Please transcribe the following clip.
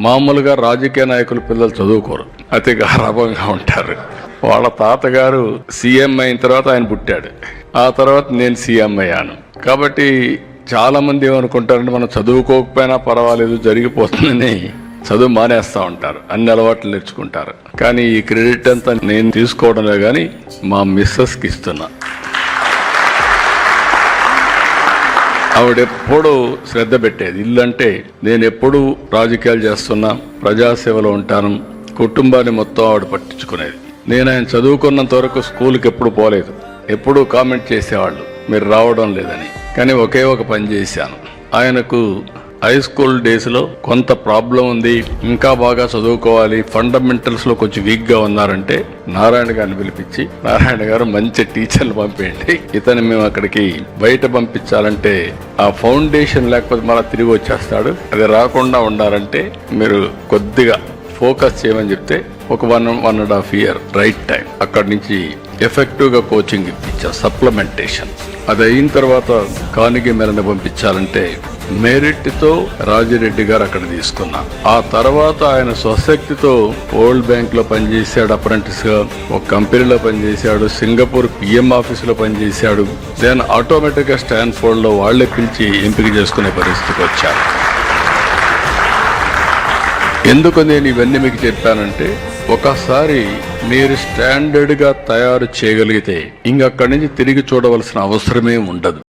మామూలుగా రాజకీయ నాయకుల పిల్లలు చదువుకోరు. అతి గారాభంగా ఉంటారు. వాళ్ళ తాతగారు సీఎం అయిన తర్వాత ఆయన పుట్టాడు. ఆ తర్వాత నేను సీఎం అయ్యాను. కాబట్టి చాలా మంది ఏమనుకుంటారంటే మనం చదువుకోకపోయినా పర్వాలేదు జరిగిపోతుందని చదువు మానేస్తూ ఉంటారు. అన్ని అలవాట్లు నేర్చుకుంటారు. కానీ ఈ క్రెడిట్ అంతా నేను తీసుకోవడంలో కానీ మా మిస్సెస్కి ఇస్తున్నా. ఆవిడెప్పుడూ శ్రద్ధ పెట్టేది. ఇల్లు అంటే నేను ఎప్పుడూ రాజకీయాలు చేస్తున్నా ప్రజాసేవలో ఉంటాను కుటుంబాన్ని మొత్తం ఆవిడ పట్టించుకునేది. నేను ఆయన చదువుకున్నంత వరకు స్కూల్కి ఎప్పుడు పోలేదు. ఎప్పుడూ కామెంట్ చేసేవాళ్ళు. మీరు రావడం లేదని. కానీ ఒకే ఒక పని చేశాను. ఆయనకు హై స్కూల్ డేస్లో కొంత ప్రాబ్లం ఉంది ఇంకా బాగా చదువుకోవాలి ఫండమెంటల్స్లో కొంచెం వీక్గా ఉన్నారంటే నారాయణ గారిని పిలిపించి నారాయణ గారు మంచి టీచర్లు పంపేయండి. ఇతను మేము అక్కడికి బయట పంపించాలంటే ఆ ఫౌండేషన్ లేకపోతే మళ్ళీ తిరిగి వచ్చేస్తాడు. అది రాకుండా ఉండాలంటే మీరు కొద్దిగా ఫోకస్ చేయమని చెప్తే ఒక one one and half year right time అక్కడి నుంచి ఎఫెక్టివ్గా కోచింగ్ ఇప్పించా సప్లిమెంటేషన్. అది అయిన తర్వాత కానిగి మేరని పంపించాలంటే మేరిట్తో రాజిరెడ్డి గారు అక్కడ తీసుకున్నా. ఆ తర్వాత ఆయన స్వశక్తితో వరల్డ్ బ్యాంక్లో పనిచేశాడు అప్రెంటిస్గా ఒక కంపెనీలో పనిచేశాడు సింగపూర్ పిఎం ఆఫీస్లో పనిచేశాడు. దెన్ ఆటోమేటిక్గా స్టాన్ఫోర్డ్లో వాళ్ళే పిలిచి ఎంపిక చేసుకునే పరిస్థితికి వచ్చారు. ఎందుకు నేను ఇవన్నీ మీకు చెప్పానంటే ఒకసారి మీరు స్టాండర్డ్గా తయారు చేయగలిగితే ఇంకక్కడి నుంచి తిరిగి చూడవలసిన అవసరమే ఉండదు.